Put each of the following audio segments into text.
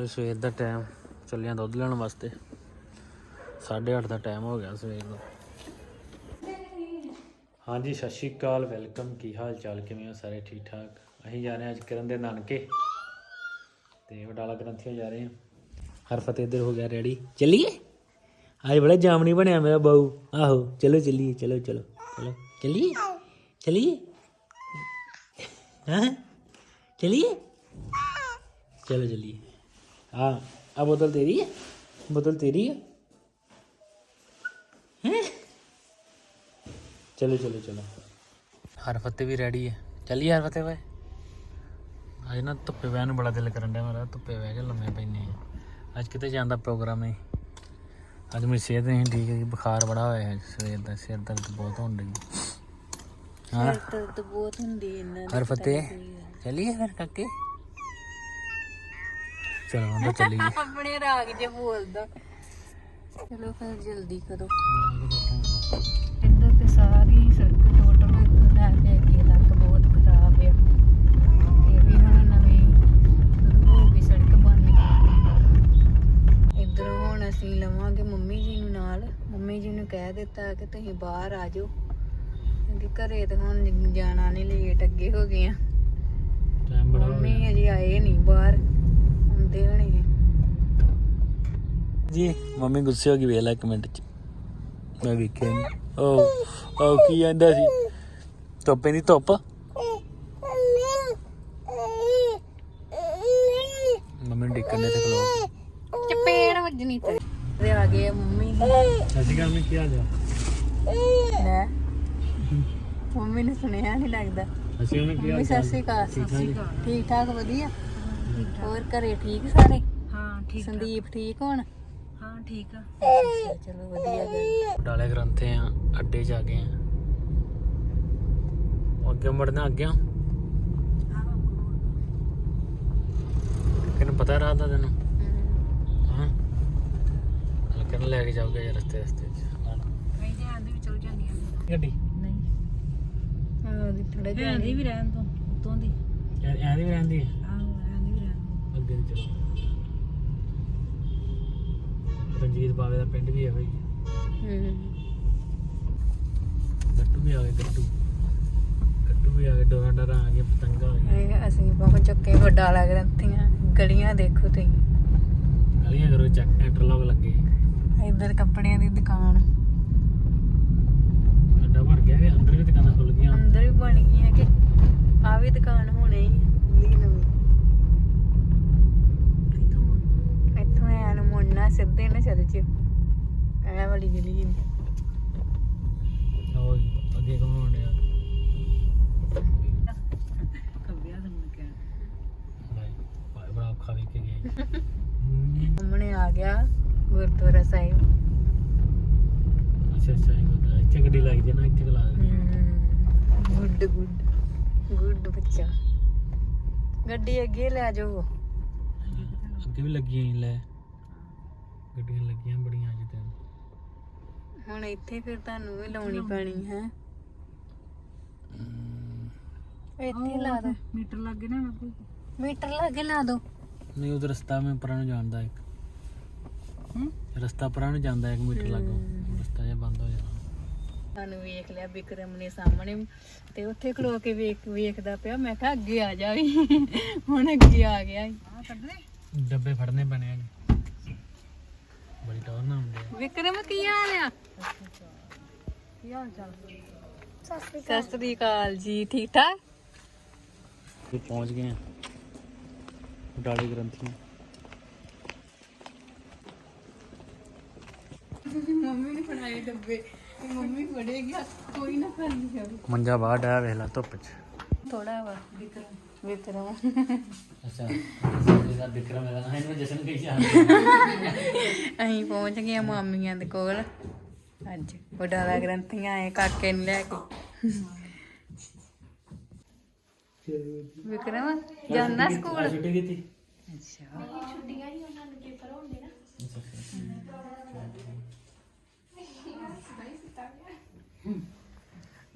ਲਓ ਸਵੇਰ ਦਾ ਟਾਈਮ ਚੱਲਿਆ ਦੁੱਧ ਲੈਣ ਵਾਸਤੇ। 8:30 ਦਾ ਟਾਈਮ ਹੋ ਗਿਆ ਸਵੇਰ ਦਾ ਹਾਂਜੀ, ਸਤਿ ਸ਼੍ਰੀ ਅਕਾਲ ਵੈਲਕਮ ਕੀ ਹਾਲ ਚਾਲ, ਕਿਵੇਂ ਹੋ ਸਾਰੇ? ਠੀਕ ਠਾਕ? ਅਸੀਂ ਜਾ ਰਹੇ ਹਾਂ ਅੱਜ ਕਰਨ ਦੇ ਨਾਨਕੇ। ਤੇ ਵਡਾਲਾ ਗ੍ਰੰਥੀਆਂ ਜਾ ਰਹੇ ਹਾਂ। ਹਰ ਫਤਿਹ ਇੱਧਰ ਹੋ ਗਿਆ ਰੈਡੀ ਚੱਲੀਏ? ਅੱਜ ਬੜਾ ਜਾਮ ਨਹੀਂ ਬਣਿਆ ਮੇਰਾ ਬਾਊ। ਆਹੋ, ਚਲੋ ਚੱਲੀਏ, ਚਲੋ ਚਲੋ ਚਲੋ। ਚੱਲੀਏ? ਚੱਲੀਏ? ਹਾਂ? ਚੱਲੀਏ? ਚਲੋ ਚੱਲੀਏ। हाँ अब बोतल तेरी है बोतल तेरी है हैं? चलो चलो चलो हर फतेह भी रेडी है चलिए हर फतेह भाई ਅੱਜ ਨਾ ਧੁੱਪੇ ਬਹਿਣ ਨੂੰ ਬੜਾ ਦਿਲ ਕਰਨ ਡਿਆ ਮੇਰਾ ਧੁੱਪੇ ਬਹਿ ਕੇ ਲੰਮੇ ਪੈਨੇ ਆ ਅੱਜ ਕਿਤੇ ਜਾਣ ਦਾ ਪ੍ਰੋਗਰਾਮ ਨਹੀਂ ਅੱਜ ਮੇਰੀ ਸਿਹਤ ਨਹੀਂ ਠੀਕ ਹੈ ਬੁਖਾਰ ਬੜਾ ਹੋਇਆ ਹੈ ਸਵੇਰ ਦਾ ਸਿਰ ਦਰਦ ਬਹੁਤ ਹੋਣ ਡਈ ਹਾਂ ਦਰਦ ਬਹੁਤ ਹੁੰਦੀ ਇਹਨਾਂ ਹਰ ਫਤਿਹ ਚਲਿਏ ਫਿਰ ਕਾਕੇ ਚਲੋ ਅੰਦਰ ਚੱਲੀਏ। ਆਪਣੇ ਰਾਗ ਜੇ ਬੋਲਦਾ। ਚਲੋ ਫਿਰ ਜਲਦੀ ਕਰੋ। ਇੱਧਰ ਤੇ ਸਾਰੀ ਸੜਕ ਟੋਟਲ ਇੱਥੋਂ ਲੈ ਕੇ ਅੱਗੇ ਤੱਕ ਬਹੁਤ ਖਰਾਬ ਆ। ਇਹ ਵੀ ਹੁਣ ਨਵੀਂ ਸ਼ੁਰੂ ਹੋ ਗਈ ਸੜਕ ਬਣਨੀ ਇੱਧਰੋਂ ਹੁਣ ਅਸੀਂ ਲਵਾਂਗੇ ਮੰਮੀ ਜੀ ਨੂੰ ਨਾਲ। ਮੰਮੀ ਜੀ ਨੂੰ ਕਹਿ ਦਿੱਤਾ ਕਿ ਤੁਸੀਂ ਬਾਹਰ ਆ ਜਾਓ। ਕਿਉਂਕਿ ਘਰੇ ਤਾਂ ਹੁਣ ਜਾਣਾ ਨਹੀਂ ਲੇਟ ਅੱਗੇ ਹੋ ਗਏ ਆ। ਟਾਈਮ ਬੜਾ ਹੋ ਮੰਮੀ ਅਜੇ ਆਏ ਨਹੀਂ ਬਾਹਰ। ਹੁੰਦੇ ਹੋਣੇ ਆ। ਜੀ ਮੰਮੀ ਗੁੱਸੇ ਹੋ ਗਈ ਵੇਖ ਲੈ ਇੱਕ ਮਿੰਟ ਚ। ਮੈਂ ਵੇਖਿਆ ਨਹੀਂ ਓ ਓ ਕੀ ਆਂਦਾ ਸੀ? ਧੁੱਪੇ ਦੀ ਧੁੱਪ? ਮੰਮੀ ਨੂੰ ਡਿੱਕਣ ਦੇ ਤੇ ਖਲੋ। ਚਪੇੜ ਵੱਜਣੀ ਤੇ ਤੇ ਆ ਗਏ ਆ ਮੰਮੀ। ਸੱਚੀ ਗੱਲ ਮੈਂ ਕੀ ਹਾਲ ਆ? ਲੈ। ਮੰਮੀ ਨੂੰ ਸੁਣਿਆ ਨਹੀਂ ਲੱਗਦਾ। ਅਸੀਂ ਉਹਨੇ ਕੀ ਮੰਮੀ ਹਾਲ ਸਤਿ ਸ਼੍ਰੀ ਅਕਾਲ ਠੀਕ ਠਾਕ ਜੀ? ਠੀਕ ਠਾਕ ਵਧੀਆ ਹੋਰ ਘਰੇ ਠੀਕ ਸਾਰੇ? ਹਾਂ ਠੀਕ ਸੰਦੀਪ ਠੀਕ ਹੋਣ? ਹਾਂ ਠੀਕ ਆ। ਅੱਛਾ, ਚਲੋ ਵਧੀਆ ਗੱਲ। ਡਾਲੇ ਗ੍ਰੰਥੇ ਆ ਅੱਡੇ ਚ ਆ ਗਏ ਆ। ਅੱਗੇ ਮੁੜਨਾ ਅੱਗੇ ਆ? ਕਿਹਨੂੰ ਪਤਾ ਰਾਤ ਦਾ ਤੈਨੂੰ? ਹਮ, ਹਾਂ। ਕਿਹਨੂੰ ਲੈ ਕੇ ਜਾਊਗਾ ਯਾਰ ਰਸਤੇ ਰਸਤੇ ਚ ਮੈਂ ਤੇ ਆਂਦੀ ਵੀ ਚਲ ਜਾਂਦੀ ਆ। ਗੱਡੀ? ਨਹੀਂ। ਹਾਂ ਦੀ ਥੋੜਾ ਜਿਹਾ ਆਂਦੀ ਵੀ ਰਹਿਣ ਤੋਂ ਉਤੋਂ ਦੀ। ਯਾਰ ਐਂ ਵੀ ਰਹਿੰਦੀ ਹੈ ਆਹੋ ਆਂਦੀ ਵੀ ਰਹਿਣ ਤੋਂ ਅੱਗੇ ਦੀ ਚਲੋ ਰਣਜੀਤ ਬਾਵੇ ਦਾ ਪਿੰਡ ਵੀ ਹੈ। ਬਈ ਹਮ, ਗੱਟੂ ਵੀ ਆ ਗਏ ਗੱਟੂ। ਗੱਟੂ ਵੀ ਆ ਗਏ ਡੋਰਾਂ ਡਰਾਂ ਆ ਗਈਆਂ ਪਤੰਗਾਂ ਆ ਗਈਆਂ। ਇਹ ਅਸੀਂ ਪਹੁੰਚ ਚੁੱਕੇ ਵੱਡਾ ਲੱਗ ਰੰਤੀਆਂ ਗਲੀਆਂ ਦੇਖੋ ਤੁਸੀਂ। ਗਲੀਆਂ ਕਰੋ ਚੱਕ ਇੰਟਰਲੌਕ ਲੱਗੇ। ਇੱਧਰ ਕੱਪੜਿਆਂ ਦੀ ਦੁਕਾਨ। ਅੱਡਾ ਭਰ ਗਿਆ ਵੀ ਅੰਦਰ ਵੀ ਦੁਕਾਨਾਂ ਖੁੱਲ ਗਈਆਂ। ਅੰਦਰ ਵੀ ਬਣ ਗਈ ਹੈ ਕਿ ਆ ਵੀ ਦੁਕਾਨ ਹੋਣੀ ਹੀ। ਨਵੀਂ ਇੱਥੋਂ ਮੁੜ। ਇੱਥੋਂ ਐ ਨੂੰ ਮੁੜਨਾ ਸਿੱਧੇ ਨਾ ਚੱਲ ਜਿਓ ਐ ਵਾਲੀ ਗਲੀ ਨੂੰ। ਉਹ ਅੱਗੇ ਕੌਣ ਡਿਆ ਖੱਬਿਆ ਤਾਂ ਮੁੜ ਕੇ ਭਾਈ ਭਾਈ ਬੜਾ ਔਖਾ ਵੇਖ ਕੇ ਗਏ ਹਮ, ਸਾਹਮਣੇ ਆ ਗਿਆ ਗੁਰਦੁਆਰਾ ਸਾਹਿਬ। ਅੱਛਾ ਅੱਛਾ ਇਹ ਗੁਰਦੁਆਰਾ। ਇੱਥੇ ਗੱਡੀ ਲੱਗ ਜੇ ਨਾ ਇੱਥੇ ਕਲਾ ਦੇ ਗੁੱਡ ਗੁੱਡ। ਗੁੱਡ ਬੱਚਾ। ਗੱਡੀ ਅੱਗੇ ਲੈ ਜਾਓ। ਅੱਗੇ ਵੀ ਲੱਗੀਆਂ ਸੀ ਲੈ। ਗੱਡੀਆਂ ਲੱਗੀਆਂ ਬੜੀਆਂ ਅੱਜ ਤੇ। ਹੁਣ ਇੱਥੇ ਫਿਰ ਤੁਹਾਨੂੰ ਵੀ ਲਾਉਣੀ ਪੈਣੀ ਹੈ। ਇੱਥੇ ਲਾ ਦੋ। ਮੀਟਰ ਲੱਗੇ ਨਾ ਕੋਈ ਮੀਟਰ ਲਾ ਕੇ ਲਾ ਦੋ। ਨਹੀਂ ਉਹ ਰਸਤਾ ਮੈਂ ਪਰਾਂ ਨੂੰ ਜਾਂਦਾ ਇੱਕ। ਹੂੰ ਰਸਤਾ ਪਰਾਂ ਨੂੰ ਜਾਂਦਾ ਇੱਕ ਮੀਟਰ ਲੱਗੋ। ਰਸਤਾ ਜਿਹਾ ਬੰਦ ਹੋ ਜਾਣਾ। ਸਾਨੂੰ ਵੇਖ ਲਿਆ ਵਿਕਰਮ ਨੇ ਸਾਹਮਣੇ। ਤੇ ਉੱਥੇ ਖਲੋ ਕੇ ਵੇਖ ਵੇਖਦਾ ਪਿਆ। ਮੈਂ ਕਿਹਾ ਅੱਗੇ ਆ ਜਾ ਵੀ। ਹੁਣ ਅੱਗੇ ਆ ਗਿਆ। ਆ ਕੱਢਨੇ ਡੱਬੇ ਫੜਨੇ ਪੈਣੇ ਆ ਬੜੀ ਟੌਰ ਨਾ ਹੁੰਦੇ ਆ ਵਿਕਰਮ ਕੀ ਹਾਲ ਆ ਕੀ ਹਾਲ ਚਾਲ ਸਤਿ ਸ੍ਰੀ ਅਕਾਲ ਜੀ ਠੀਕ ਠਾਕ ਇਹ ਪਹੁੰਚ ਗਏ ਆ ਡਾਲੇ ਗ੍ਰੰਥੀਆਂ ਮੰਮੀ ਨੇ ਫੜਾਏ ਡੱਬੇ ਮੰਮੀ ਫੜੇਗੀ ਕੋਈ ਨਾ ਖਾਲੀ ਜਾਵੇ ਮੰਜਾ ਬਾਹਰ ਡਾਇਆ ਵੇਖ ਲਾ ਧੁੱਪ ਚ ਥੋੜਾ ਵਾ ਵਿਕਰਮ ਵਿਕਰਮ। ਅੱਛਾ ਇਹਦਾ ਵਿਕਰਮ ਇਹਦਾ ਨਾ ਇਹਨੂੰ ਜਸ਼ਨ ਕਹੀ ਜਾਂਦੇ। ਅਸੀਂ ਪਹੁੰਚ ਗਏ ਆ ਮਾਮੀਆਂ ਦੇ ਕੋਲ। ਅੱਜ ਵਡਾਲਾ ਗ੍ਰੰਥੀਆਂ ਆਏ ਕਾਕੇ ਨੂੰ ਲੈ ਕੇ। ਵਿਕਰਮ ਜਾਣਾ ਸਕੂਲ? ਛੁੱਟੀ ਕੀਤੀ। ਅੱਛਾ।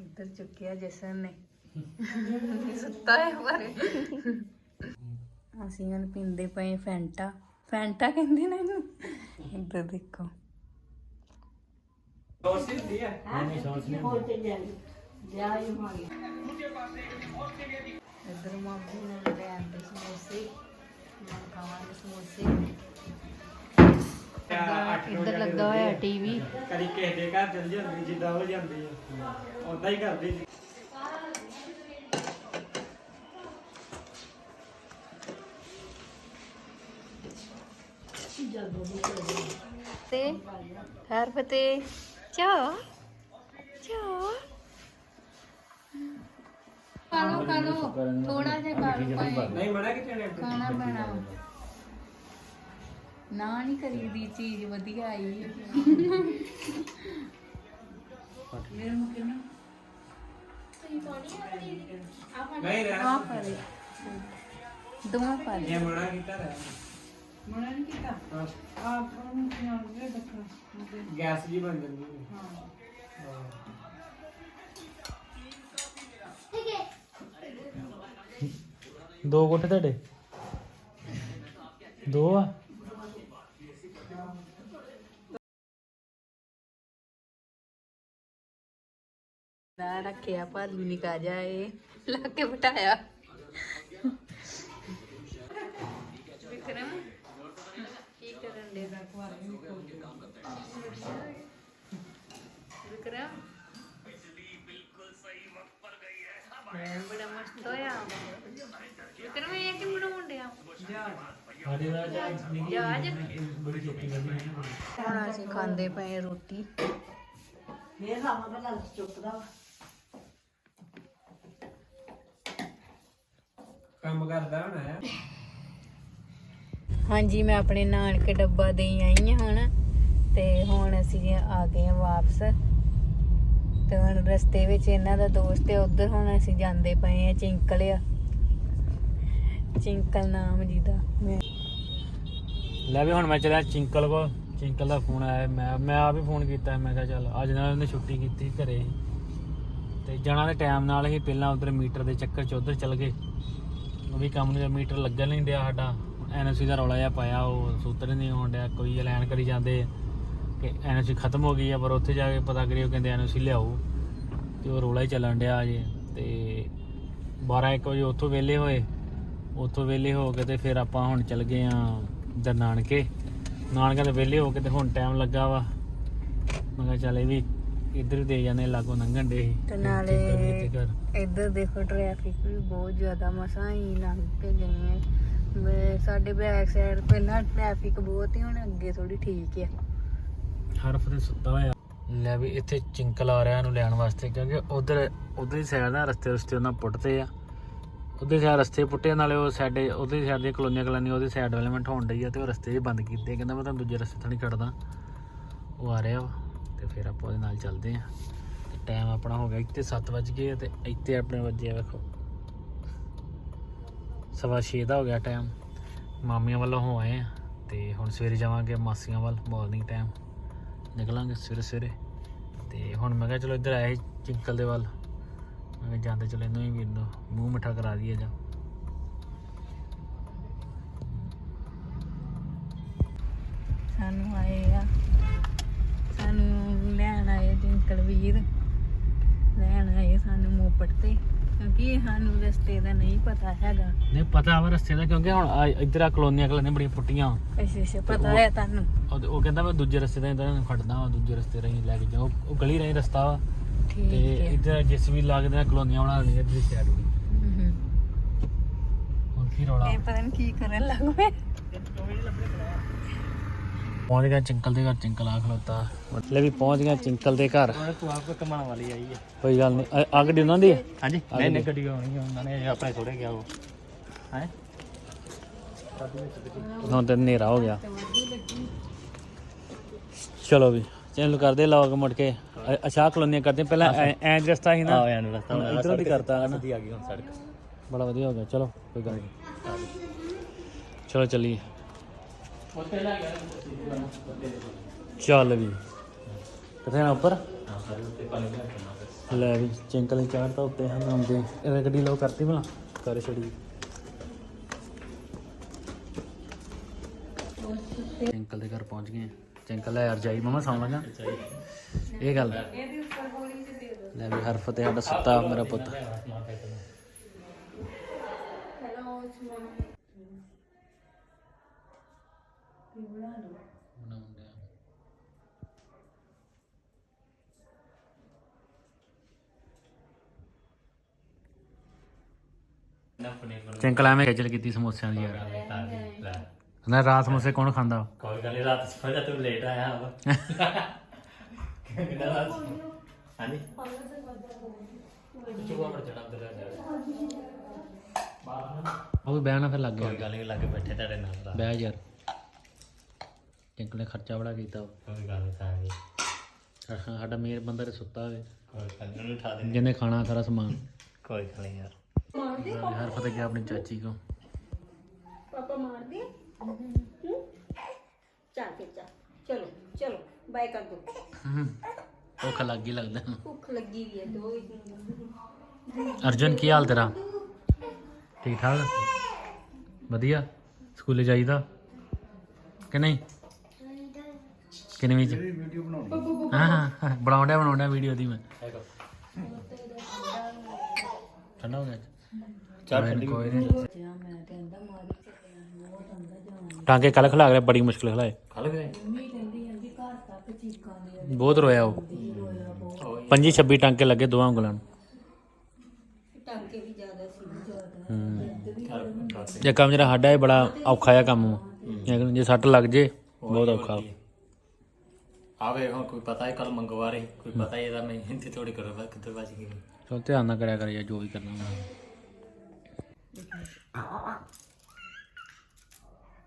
ਇੱਧਰ ਚੁੱਕਿਆ ਜਸਨ ਨੇ। ਸੁੱਤਾ ਹੈ ਬਾਰੇ। ਅਸੀਂ ਹੁਣ ਪੀਂਦੇ ਪਏ ਫੈਂਟਾ ਫੈਂਟਾ ਕਹਿੰਦੇ ਨੇ ਇਹਨੂੰ? ਇੱਧਰ ਦੇਖੋ। ਨਹੀਂ ਸੌਸ ਨਹੀਂ ਇੱਧਰ ਮਾਮੀ ਨੇ ਲੈ ਆਂਦੇ ਸਮੋਸੇ। ਮੈਂ ਖਾਵਾਂਗੇ ਸਮੋਸੇ। ਇੱਧਰ ਲੱਗਾ ਹੋਇਆ ਟੀਵੀ। ਕਦੀ ਕਿਸੇ ਦੇ ਘਰ ਚਲ ਜਾਂਦੀ ਜਿੱਦਾਂ ਹੋ ਜਾਂਦੀ ਹੈ ਉਦਾਂ ਹੀ ਕਰਦੀ ਸੀ। ਤੇ ਹਰ ਫਤੇ ਚਾ ਚਾ। ਕਾਲੋ ਕਾਲੋ ਥੋੜਾ ਜਿਹਾ ਕਾਲੋ ਪਾਏ। ਨਹੀਂ ਮੜਾ ਕਿਤੇ ਨੇ ਖਾਣਾ ਪੈਣਾ ਨਾ ਨਹੀਂ ਕਰੀਦੀ ਚੀਜ਼ ਵਧੀਆ ਆਈ। ਨਹੀਂ ਰਹਿ ਆ ਪਰੇ ਦੋਵਾਂ ਪਰੇ ਇਹ ਮੜਾ ਕੀਤਾ ਰਹਿ ਮਣਾ ਨਹੀਂ ਕੀਤਾ? ਹਾਂ। ਆਪ ਨੂੰ ਨਾਲ ਦੇ ਦੱਖਣਾ ਗੈਸ ਜੀ ਬਣ ਜਾਂਦੀ ਹੈ। ਦੋ ਕੋਠੇ ਤੁਹਾਡੇ? ਦੋ ਆ? ਨਾ ਰੱਖਿਆ ਭਾਲੂ ਨਿਕਾ ਜਾਏ ਲਾ ਕੇ ਬਿਠਾਇਆ। ਹੁਣ ਅਸੀਂ ਖਾਂਦੇ ਪਏ ਰੋਟੀ। ਕੰਮ ਕਰਦਾ ਹੋਣਾ ਹੈ? ਹਾਂਜੀ ਮੈਂ ਆਪਣੇ ਨਾਨਕੇ ਡੱਬਾ ਦੇਈ ਆਈ ਹਾਂ ਹੁਣ ਤੇ ਹੁਣ ਅਸੀਂ ਆ ਗਏ ਹਾਂ ਵਾਪਸ। ਤੇ ਹੁਣ ਰਸਤੇ ਵਿੱਚ ਇਹਨਾਂ ਦਾ ਦੋਸਤ ਹੈ ਉਧਰ ਹੁਣ ਅਸੀਂ ਜਾਂਦੇ ਪਏ ਆ ਚਿੰਕਲ ਆ। ਚਿੰਕਲ ਨਾਮ ਜੀ ਦਾ ਮੈਂ ਲੈ ਵੀ ਹੁਣ ਮੈਂ ਚਲਿਆ ਚਿੰਕਲ ਕੋ ਚਿੰਕਲ ਦਾ ਫੋਨ ਆਇਆ, ਮੈਂ ਮੈਂ ਆਪ ਹੀ ਫੋਨ ਕੀਤਾ, ਮੈਂ ਕਿਹਾ ਚੱਲ ਅੱਜ ਨਾਲ ਉਹਨੇ ਛੁੱਟੀ ਕੀਤੀ ਘਰੇ। ਤੇ ਜਾਣਾ ਦੇ ਟਾਈਮ ਨਾਲ ਹੀ ਪਹਿਲਾਂ ਉਧਰ ਮੀਟਰ ਦੇ ਚੱਕਰ 'ਚ ਉਧਰ ਚੱਲ ਗਏ। ਉਹ ਵੀ ਕੰਮ ਨੂੰ ਮੀਟਰ ਲੱਗਣ ਨਹੀਂ ਡਿਆ ਸਾਡਾ ਐਨਓਸੀ ਦਾ ਰੌਲਾ ਜਿਹਾ ਪਾਇਆ, ਉਹ ਸੂਤਰ ਨਹੀਂ ਹੋਣ ਡਿਆ, ਕੋਈ ਐਲਾਨ ਕਰੀ ਜਾਂਦੇ। ਕਿ ਐਨਓਸੀ ਖਤਮ ਹੋ ਗਈ ਆ, ਪਰ ਉੱਥੇ ਜਾ ਕੇ ਪਤਾ ਕਰੀ ਉਹ ਕਹਿੰਦੇ ਐਨਓਸੀ ਲਿਆਓ। ਤੇ ਉਹ ਰੌਲਾ ਹੀ ਚੱਲਣ ਡਿਆ ਅਜੇ। ਤੇ 12 1 ਵਜੇ ਉੱਥੋਂ ਵਿਹਲੇ ਹੋਏ। ਉੱਥੋਂ ਵਿਹਲੇ ਹੋ ਕੇ ਤੇ ਫਿਰ ਆਪਾਂ ਹੁਣ ਚੱਲ ਗਏ ਆ ਇੱਧਰ ਨਾਨਕੇ। ਨਾਨਕੇ ਦੇ ਵਿਹਲੇ ਹੋ ਕੇ ਤੇ ਹੁਣ ਟਾਈਮ ਲੱਗਾ ਵਾ। ਮੈਂ ਕਿਹਾ ਚੱਲ ਇਹ ਵੀ ਇੱਧਰ ਹੀ ਦੇ ਜਾਂਦੇ ਲਾਗੋਂ ਲੰਘਣ ਦੇ ਤੇ ਨਾਲੇ। ਇੱਧਰ ਦੇਖੋ ਟ੍ਰੈਫਿਕ ਵੀ ਬਹੁਤ ਜ਼ਿਆਦਾ ਮਸਾਂ ਹੀ ਲੰਘ ਕੇ ਗਏ ਮੈਂ ਸਾਡੇ ਬੈਕ ਸਾਈਡ ਪਹਿਲਾਂ ਟ੍ਰੈਫਿਕ ਬਹੁਤ ਹੀ ਹੁਣ ਅੱਗੇ ਥੋੜੀ ਠੀਕ ਆ। ਹਰਫ ਤੇ ਸੁੱਤਾ ਹੋਇਆ। ਲੈ ਵੀ ਇੱਥੇ ਚਿੰਕਲ ਆ ਰਿਹਾ ਇਹਨੂੰ ਲੈਣ ਵਾਸਤੇ ਕਿਉਂਕਿ ਉਧਰ ਉਧਰ ਦੀ ਸਾਈਡ ਦਾ ਰਸਤੇ ਰਸਤੇ ਉਹਨਾਂ ਪੁੱਟਦੇ ਆ। ਉਹਦੇ ਸਾਈਡ ਰਸਤੇ ਪੁੱਟੇ, ਨਾਲੇ ਉਹ ਸਾਡੇ ਉਹਦੇ ਸਾਈਡ ਦੀਆਂ ਕਲੋਨੀਆਂ ਕਲਾਨੀਆਂ ਉਹਦੀ ਸਾਈਡ ਡਿਵੈਲਪਮੈਂਟ ਹੋਣ ਡਈ ਆ ਤੇ ਉਹ ਰਸਤੇ ਵੀ ਬੰਦ ਕੀਤੇ। ਕਹਿੰਦਾ ਮੈਂ ਤੁਹਾਨੂੰ ਦੂਜੇ ਰਸਤੇ ਤੋਂ ਕੱਢਦਾ ਉਹ ਆ ਰਿਹਾ ਵਾ ਤੇ ਫਿਰ ਆਪਾਂ ਉਹਦੇ ਨਾਲ ਚੱਲਦੇ ਆ। ਤੇ ਟਾਈਮ ਆਪਣਾ ਹੋ ਗਿਆ ਇੱਥੇ 7 ਵਜ ਗਏ ਆ ਤੇ ਇੱਥੇ ਆਪਣੇ ਵੱਜੇ ਵੇਖੋ। ਸਵਾ ਛੇ ਦਾ ਹੋ ਗਿਆ ਟਾਈਮ ਮਾਮੀਆਂ ਵੱਲੋਂ ਹੋ ਆਏ ਆ ਤੇ ਹੁਣ ਸਵੇਰੇ ਜਾਵਾਂਗੇ ਮਾਸੀਆਂ ਵੱਲ ਮਾਰਨਿੰਗ ਟਾਈਮ ਨਿਕਲਾਂਗੇ ਸਵੇਰੇ ਸਵੇਰੇ ਤੇ ਹੁਣ ਮੈਂ ਕਿਹਾ ਚਲੋ ਇੱਧਰ ਆਏ ਚਿੰਕਲ ਦੇ ਵੱਲ। ਮੈਂ ਜਾਂਦੇ ਚਲੋ ਇਹਨੂੰ ਹੀ ਵੀਰ ਨੂੰ ਮੂੰਹ ਮਿੱਠਾ ਕਰਾ ਦਈਏ ਜਾਂ। ਸਾਨੂੰ ਆਏ ਆ। ਸਾਨੂੰ ਲੈਣ ਆਏ ਟਿੰਕਲ ਵੀਰ। ਲੈਣ ਆਏ ਸਾਨੂੰ ਮੋਪੜ ਤੇ। ਕਿਉਂਕਿ ਸਾਨੂੰ ਰਸਤੇ ਦਾ ਨਹੀਂ ਪਤਾ ਹੈਗਾ। ਨਹੀਂ ਪਤਾ ਵਾ ਰਸਤੇ ਦਾ ਕਿਉਂਕਿ ਹੁਣ ਆ ਇੱਧਰ ਆ ਕਲੋਨੀਆਂ ਕਲਾਨੀਆਂ ਬੜੀਆਂ ਪੁੱਟੀਆਂ। ਅੱਛਾ ਅੱਛਾ ਪਤਾ ਹੈ ਤੁਹਾਨੂੰ। ਉਹ ਉਹ ਕਹਿੰਦਾ ਮੈਂ ਦੂਜੇ ਰਸਤੇ ਦਾ ਇਹਨਾਂ ਨੂੰ ਖੜਦਾ ਹਾਂ ਦੂਜੇ ਰਸਤੇ ਰਾਹੀਂ ਲੈ ਕੇ ਜਾਓ ਉਹ ਗਲੀ ਰਾਹੀਂ ਰਸਤਾ ਵਾ। ਤੇ ਇੱਧਰ ਜਿਸ ਵੀ ਲੱਗਦੇ ਆ ਕਲੋਨੀਆਂ ਬਣਾ ਲਈਆਂ ਇੱਧਰ ਸਾਈਡ ਵੀ। ਹਮ। ਹੁਣ ਕੀ ਰੌਲਾ? ਇਹ ਪਤਾ ਨਹੀਂ ਕੀ ਕਰਨ ਲੱਗ ਪਏ। ਪਹੁੰਚ ਗਿਆ ਚਿੰਕਲ ਦੇ ਘਰ ਚਿੰਕਲ ਆ ਖਲੋਤਾ। ਲੈ ਵੀ ਪਹੁੰਚ ਗਿਆ ਚਿੰਕਲ ਦੇ ਘਰ। ਤੂੰ ਆਪ ਕਮਾਣ ਵਾਲੀ ਆਈ ਹੈ। ਕੋਈ ਗੱਲ ਨਹੀਂ ਅ- ਅੱਗ ਦੀ ਉਹਨਾਂ ਦੀ? ਹਾਂਜੀ। ਨਹੀਂ ਨਹੀਂ ਗੱਡੀ ਆਉਣੀ ਉਹਨਾਂ ਨੇ ਆਪਣੇ ਥੋੜੇ ਗਿਆ ਉਹ। ਹੈ? ਹੁਣ ਤੇ ਹਨੇਰਾ ਹੋ ਗਿਆ। ਚਲੋ ਵੀ ਚੈਨਲ ਕਰਦੇ ਲੌਗ ਮੁੜ ਕੇ। ਅ- ਅਸ਼ਾ ਕਲੋਨੀਆਂ ਕਰਦੇ। ਪਹਿਲਾਂ ਐ ਰਸਤਾ ਸੀ ਨਾ। ਆ ਯਾਰ ਰਸਤਾ ਹੁਣ ਇੱਧਰੋਂ ਦੀ ਕਰਤਾ ਹੈ ਨਾ ਸਿੱਧੀ ਆ ਗਈ ਹੁਣ ਸੜਕ। ਬੜਾ ਵਧੀਆ ਹੋ ਗਿਆ ਚਲੋ ਕੋਈ ਗੱਲ ਨਹੀਂ। ਚਲੋ ਚੱਲੀਏ। ਚੱਲ ਵੀ। ਕਿੱਥੇ ਨਾ ਉੱਪਰ? ਹਾਂ ਸਾਰੇ ਉੱਤੇ ਪਾਣੀ ਲੈ ਕੇ ਆਉਣਾ ਫਿਰ। ਲੈ ਵੀ ਚਿੰਕਲ ਹੀ ਚਾੜਤਾ ਉੱਤੇ ਹਨ ਆਉਂਦੇ। ਇਹਦੇ ਗੱਡੀ ਲੋ ਕਰਤੀ ਭਲਾ ਕਰ ਛੜੀ ਚਿੰਕਲ ਦੇ ਘਰ ਪਹੁੰਚ ਗਏ। ਚਿੰਕਲ ਲੈ ਰਜਾਈ ਮਮਾ ਸੌਣ ਲੱਗਾ। ਇਹ ਗੱਲ ਹੈ। ਇਹਦੇ ਉੱਪਰ ਗੋਲੀ ਚ ਦੇ ਦੋ ਲੈ ਵੀ ਹਰਫ ਤੇ ਸਾਡਾ ਸੁੱਤਾ ਮੇਰਾ ਪੁੱਤ। ਬਣਾਉਂਦੇ ਆ ਨਾ ਪਨੀਰ ਬਣ ਚਿੰਕਲ ਐਵੇਂ ਖੇਚਲ ਕੀਤੀ ਸਮੋਸਿਆਂ ਦੀ ਯਾਰ। ਨਾ ਰਾਤ ਸਮੋਸੇ ਕੌਣ ਖਾਂਦਾ? ਕੋਈ ਗੱਲ ਨਹੀਂ ਰਾਤ ਸਫਾਇਆ ਤੂੰ ਲੇਟ ਆਇਆ अब ਕਿੰਨਾ ਰਾਤ ਹਾਂਜੀ? ਚੁਗਾ ਮਰ ਜਣਾ ਉਹ ਵੀ ਬਹਿਣਾ ਫਿਰ ਲੱਗ ਗਿਆ। ਕੋਈ ਗੱਲ ਨਹੀਂ ਲੱਗੇ ਬੈਠੇ ਤੁਹਾਡੇ ਨਾਲ ਰਾਤ। ਬਹਿ ਯਾਰ। ਚਿੰਕਲ ਨੇ ਖਰਚਾ ਬੜਾ ਕੀਤਾ। ਕੋਈ ਗੱਲ ਨਹੀਂ ਖਾਂਗੇ ਸਾਡਾ ਸਾਡਾ ਮੇਰ ਬੰਦਾ ਤੇ ਸੁੱਤਾ ਹੋਵੇ। ਕੋਈ ਗੱਲ ਨਹੀਂ ਉਹਨੂੰ ਉਠਾ ਦੇ ਜਿਹਨੇ ਖਾਣਾ ਸਾਰਾ ਸਮਾਨ। ਕੋਈ ਗੱਲ ਨਹੀਂ ਯਾਰ। ਹਰ ਫਤਿਹ ਗਿਆ ਆਪਣੀ ਚਾਚੀ ਕੋ। ਪਾਪਾ ਮਾਰ ਦੇ ਚੱਲ ਫਿਰ ਚੱਲ। ਚਲੋ ਚਲੋ ਬਾਏ ਕਰ ਦੋ। ਭੁੱਖ ਲੱਗ ਲੱਗਦਾ। ਭੁੱਖ ਲੱਗੀ ਵੀ ਹੈ ਦੋ ਅਰਜਨ ਕੀ ਹਾਲ ਤੇਰਾ? ਠੀਕ ਠਾਕ? ਵਧੀਆ? ਸਕੂਲੇ ਜਾਈਦਾ? ਕਿ ਨਹੀਂ? ਕਿੰਨੇ ਵਿੱਚ ਵੀਡੀਓ ਬਣਾਉਣੀ ਹਾਂ। ਹਾਂ, ਹਾਂ ਬਣਾਉਂਦਾ ਬਣਾਉਂਦਾ ਵੀਡੀਓ ਦੀ ਮੈਂ। ਠੰਡਾ ਹੋ ਗਿਆ ਚਾਹ ਠੰਡੀ ਕੋਈ ਨਹੀਂ। ਟਾਂਕੇ ਕੱਲ ਖਲਾ ਗਿਆ ਬੜੀ ਮੁਸ਼ਕਿਲ ਖਲਾਏ। ਖਲ ਗਏ ਬਹੁਤ ਰੋਇਆ ਉਹ। 25 26 ਟਾਂਕੇ ਲੱਗੇ ਦੋਵਾਂ ਉਂਗਲਾਂ ਨੂੰ। ਟਾਂਕੇ ਵੀ ਜ਼ਿਆਦਾ ਸੀ ਇਹ ਕੰਮ ਜਿਹੜਾ ਸਾਡਾ ਇਹ ਬੜਾ ਔਖਾ ਜਿਹਾ ਕੰਮ। ਲੇਕਿਨ ਜੇ ਸੱਟ ਲੱਗ ਜੇ ਬਹੁਤ ਔਖਾ। ਆਵੇ ਹੁਣ ਕੋਈ ਪਤਾ ਹੈ ਕੱਲ ਮੰਗਵਾ ਰਹੀ ਕੋਈ ਪਤਾ ਹੀ ਇਹਦਾ ਮੈਂ ਹਿੰਦੀ ਥੋੜੀ ਕਰੋ ਕਿੱਧਰ ਵੱਜ ਗਈ। ਚਲ ਧਿਆਨ ਨਾਲ ਕਰਿਆ ਕਰ ਯਾਰ ਜੋ ਵੀ ਕਰਨਾ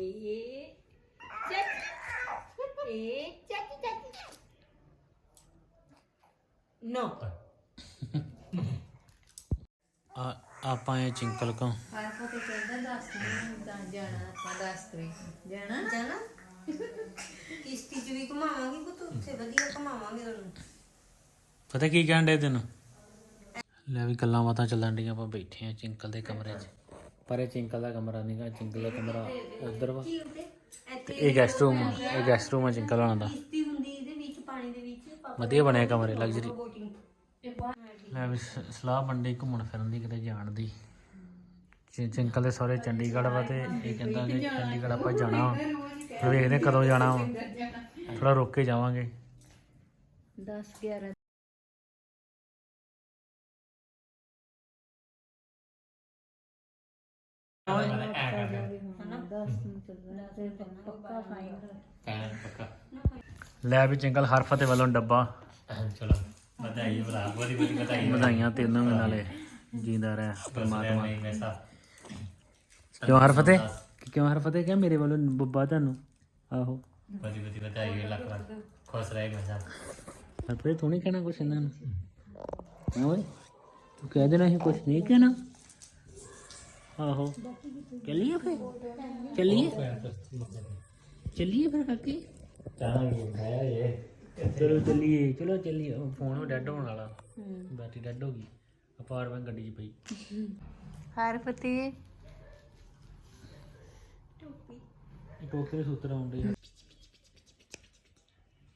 ਏ ਨੋ ਆ ਆਪਾਂ ਇਹ ਚਿੰਕਲ ਕੋ ਆਪ ਤੇ ਕਹਿੰਦਾ ਦੱਸ ਨਹੀਂ ਤਾਂ ਜਾਣਾ ਆਪਾਂ ਦੱਸ ਤਰੀ ਜਾਣਾ ਜਾਣਾ? ਕਿਸ਼ਤੀ ਚ ਵੀ ਘੁਮਾਵਾਂਗੇ ਪੁੱਤ ਉੱਥੇ ਵਧੀਆ ਘੁਮਾਵਾਂਗੇ ਤੁਹਾਨੂੰ ਪਤਾ ਕੀ ਕਹਿਣ ਦੇ ਤੈਨੂੰ? ਲੈ ਵੀ ਗੱਲਾਂ ਬਾਤਾਂ ਚੱਲਣ ਡੀਆਂ ਆਪਾਂ ਬੈਠੇ ਆ ਚਿੰਕਲ ਦੇ ਕਮਰੇ 'ਚ। ਪਰ ਇਹ ਚਿੰਕਲ ਦਾ ਕਮਰਾ ਨਹੀਂਗਾ ਚਿੰਕਲ ਦਾ ਕਮਰਾ ਉਧਰ ਵਾ। ਤੇ ਇਹ ਗੈਸਟ ਰੂਮ ਇਹ ਗੈਸਟ ਰੂਮ ਆ ਚਿੰਕਲ ਹੋਣਾ ਦਾ। ਕਿਸ਼ਤੀ ਹੁੰਦੀ ਇਹਦੇ ਵਿੱਚ ਪਾਣੀ ਦੇ ਵਿੱਚ। ਪਾਪਾ ਵਧੀਆ ਬਣਿਆ ਕਮਰੇ ਲਗਜ਼ਰੀ ਲੈ ਵੀ ਸਲਾਹ ਬੰਦੇ ਘੁੰਮਣ ਫਿਰਨ ਦੀ ਕਿਤੇ ਜਾਣ ਦੀ। ਚਿੰਕਲ ਦੇ ਸਹੁਰੇ ਚੰਡੀਗੜ੍ਹ ਵਾ ਤੇ ਇਹ ਕਹਿੰਦਾ ਕਿ ਚੰਡੀਗੜ੍ਹ ਆਪਾਂ ਜਾਣਾ ਵਾ। ਫਿਰ ਵੇਖਦੇ ਹਾਂ ਕਦੋਂ ਜਾਣਾ ਵਾ। ਥੋੜਾ ਰੁਕ ਕੇ ਜਾਵਾਂਗੇ। 10 11 ਕਹਿਣਾ ਪੱਕਾ ਲੈ ਵੀ ਚਿੰਕਲ ਹਰ ਫਤਿਹ ਵੱਲੋਂ ਡੱਬਾ। ਚਲੋ ਵਧਾਈ ਭਰਾ ਬੜੀ ਬੜੀ ਵਧਾਈ ਵਧਾਈਆਂ ਤੈਨੂੰ ਵੀ ਨਾਲੇ ਜਿੰਦਾ ਰਹਿ ਪਰਮਾਤਮਾ। ਨਹੀਂ ਮੈਂ ਸਾ ਕਿਉਂ ਹਰ ਫਤਿਹ ਕਿਉਂ ਹਰ ਫਤਿਹ ਕਿਹਾ ਮੇਰੇ ਵੱਲੋਂ ਬੱਬਾ ਤੁਹਾਨੂੰ। ਆਹੋ। ਬੜੀ ਬੜੀ ਵਧਾਈ ਲੱਖ ਲੱਖ। ਖੁਸ਼ ਰਹੇ ਮੈਂ ਸਾ ਹਰ ਫਤਿਹ ਤੂੰ ਨਹੀਂ ਕਹਿਣਾ ਕੁਛ ਇਹਨਾਂ ਨੂੰ। ਹਾਂ ਓਏ? ਤੂੰ ਕਹਿ ਦੇਣਾ ਸੀ ਕੁਛ ਨਹੀਂ ਕਹਿਣਾ। ਆਹੋ। ਚੱਲੀਏ ਫਿਰ? ਚੱਲੀਏ? ਚੱਲੀਏ ਫਿਰ ਕਾਕੇ? ਚਾਹਾਂਗੇ ਖਾਇਆ ਇਹ। ਚਲੋ ਚੱਲੀਏ ਚਲੋ ਚੱਲੀਏ। ਉਹ ਫੋਨ ਡੈਡ ਹੋਣ ਵਾਲਾ। ਬੈਟਰੀ ਡੈਡ ਹੋ ਗਈ। ਅਪਾਰਟਮੈਂਟ ਗੱਡੀ 'ਚ ਪਈ ਹਰ ਫਤਿਹ। ਟੋਕੇ ਦੇ ਸੂਤਰ ਆਉਂਦੇ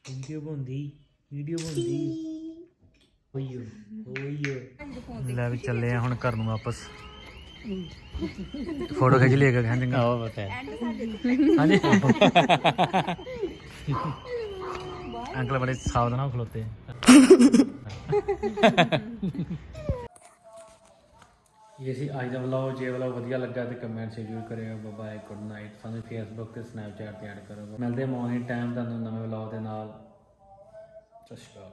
ਵੀਡੀਓ ਬਣਦੀ ਵੀਡੀਓ ਬਣਦੀ। ਓਈਓ ਓਈਓ ਲੈ ਵੀ ਚੱਲੇ ਆ ਹੁਣ ਘਰ ਨੂੰ ਵਾਪਸ। ਫੋਟੋ ਖਿੱਚ ਲਈ ਇੱਕ ਕਹਿੰਦੇ ਆਓ ਬਤਾ ਹਾਂਜੀ। ਅੰਕਲ ਬੜੇ ਸਾਵਧਾਨ ਨਾਲ ਖਲੋਤੇ। ਇਹ ਸੀ ਅੱਜ ਦਾ ਵਲੌਗ ਜੇ ਵਲੌਗ ਵਧੀਆ ਲੱਗਾ ਤੇ ਕਮੈਂਟ ਜ਼ਰੂਰ ਕਰਿਓ। ਬਾਏ ਗੁੱਡ ਨਾਈਟ ਸਾਨੂੰ ਫੇਸਬੁੱਕ ਤੇ ਸਨੈਪਚੈਟ ਤੇ ਐਡ ਕਰੋ। ਮਿਲਦੇ ਹਾਂ ਮੌਰਨਿੰਗ ਟਾਈਮ ਤੁਹਾਨੂੰ ਨਵੇਂ ਵਲੌਗ ਦੇ ਨਾਲ। ਸਤਿ ਸ਼੍ਰੀ ਅਕਾਲ।